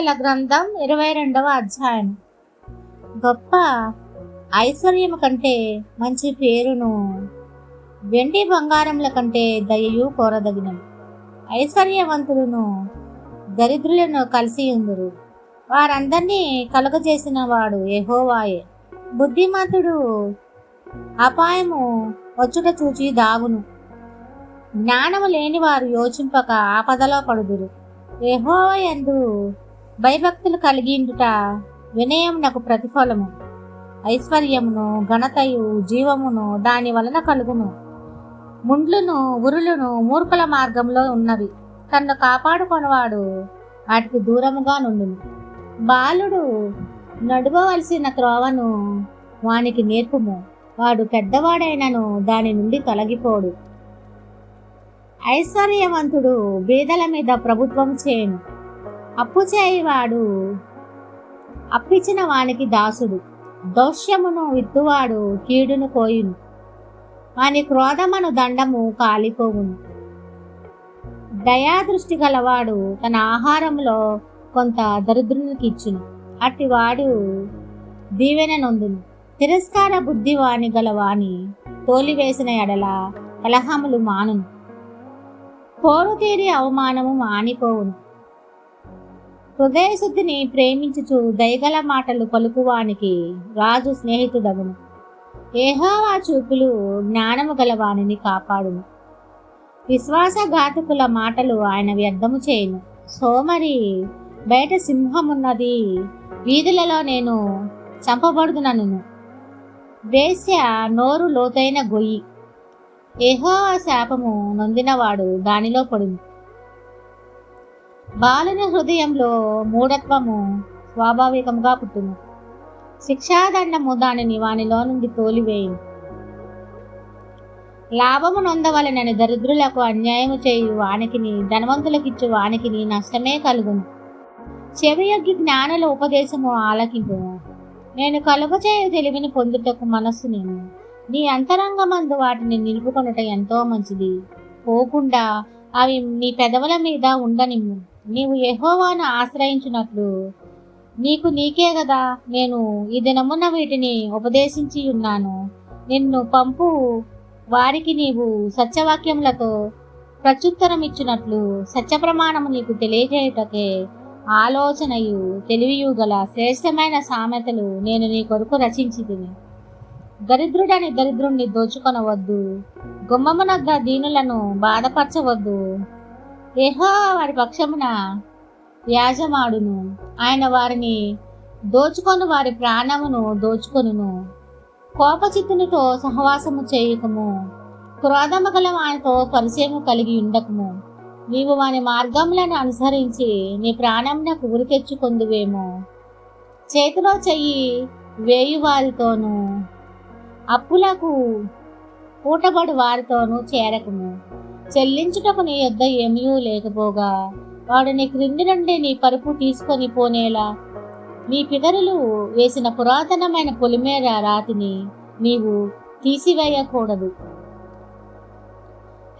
సామెతల గ్రంథం ఇరవై రెండవ అధ్యాయం. గొప్ప ఐశ్వర్యము కంటే మంచి పేరును వెండి బంగారముల కంటే దయయు కోరదగినవి ఐశ్వర్యవంతులను దరిద్రులను కలిసి ఉందరు. వారందరినీ కలుగజేసిన వాడు ఎహోవాయే బుద్ధిమంతుడు అపాయము వచ్చుట చూచి దాగును. జ్ఞానము లేని వారు యోచింపక ఆపదలో పడుదురు. ఎందు భయభక్తులు కలిగిండుట వినయమునకు ప్రతిఫలము. ఐశ్వర్యమును ఘనతయు జీవమును దాని వలన కలుగును. ముండ్లును ఉరులను మూర్ఖుల మార్గంలో ఉన్నవి. తన్ను కాపాడుకునేవాడు వాటికి దూరముగా నుండును. బాలుడు నడవవలసిన త్రోవను వానికి నేర్పుము. వాడు పెద్దవాడైనను దాని నుండి తొలగిపోడు. ఐశ్వర్యవంతుడు బీదల మీద ప్రభుత్వం చేయను. అప్పు చేయవాడు. అప్పిచ్చిన వానికి దాసుడు. దోష్యమును విత్తువాడు కీడును కోయును. వాని క్రోధమను దండము కాలిపోవును. దయాదృష్టి గలవాడు తన ఆహారంలో కొంత దరిద్రునికి ఇచ్చును అట్టివాడు దీవెన నొందును. తిరస్కార బుద్ధి వాని గలవాని తోలివేసిన ఎడల కలహములు మానును. పోరు తీరి అవమానము మానిపోవును. హృదయశుద్ధిని ప్రేమించుచు దయగల మాటలు పలుకువానికి రాజు స్నేహితుడగును. ఏహోవా చూపులు జ్ఞానము గలవాణిని కాపాడును. విశ్వాసఘాతకుల మాటలు ఆయన వ్యర్థము చేయను. సోమరి బయట సింహమున్నది వీధులలో నేను చంపబడుదునను వేశ్య నోరు లోతైన గొయ్యి. ఏహోవా శాపము నొందినవాడు దానిలో పడును. బాలుని హృదయంలో మూఢత్వము స్వాభావికంగా పుట్టును. శిక్షాదండము దానిని వానిలో నుండి తోలివేయు లాభము నొందవలనని దరిద్రులకు అన్యాయము చేయు వానికిని ధనవంతులకిచ్చు వానికిని నష్టమే కలుగును. చెవియగ్గి జ్ఞానుల ఉపదేశము ఆలకింపు నేను కలుగచేయ తెలివిని పొందుటకు మనస్సు నేను. నీ అంతరంగమందు వాటిని నిలుపుకొనుట ఎంతో మంచిది. పోకుండా అవి నీ పెదవుల మీద ఉండనిమ్ము. నీవు యహోవాను ఆశ్రయించినట్లు నీకు నీకే కదా నేను ఈ దినమున వీటిని ఉపదేశించి ఉన్నాను. నిన్ను పంపు వారికి నీవు సత్యవాక్యములతో ప్రత్యుత్తరం ఇచ్చినట్లు సత్య నీకు తెలియజేయుటకే ఆలోచనయు తెలివియు గల శ్రేష్టమైన సామెతలు నేను నీ కొరకు రచించి తిని దరిద్రుడని దరిద్రుణ్ణి దోచుకొనవద్దు. గుమ్మమునద్ద దీనులను బాధపరచవద్దు. ఏహో వారి పక్షమున యాజమాడును. ఆయన వారిని దోచుకొని వారి ప్రాణమును దోచుకొనును. కోపచిత్తునితో సహవాసము చేయకము. క్రోధము గల ఆయనతో పరిచయము కలిగి ఉండకము. నీవు వాని మార్గములను అనుసరించి నీ ప్రాణమునకు ఉరి తెచ్చుకొందువేమో. చేతిలో చెయ్యి వేయు వారితోనూ అప్పులకు పూటబడి వారితోనూ చేరకము. చెల్లించుటకు నీ యొద్ద ఏమీ లేకపోగా. వాడు నీ క్రింది నుండి నీ పరుపు తీసుకొని పోనేలా. నీ పితరులు వేసిన పురాతనమైన పొలిమేర రాతిని నీవు తీసివేయకూడదు.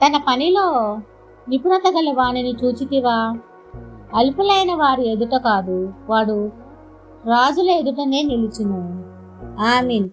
తన పనిలో నిపుణత గల వాణిని చూచితివా? అల్పులైన వారి ఎదుట కాదు. వాడు రాజుల ఎదుటనే నిలుచును. ఆమీన్.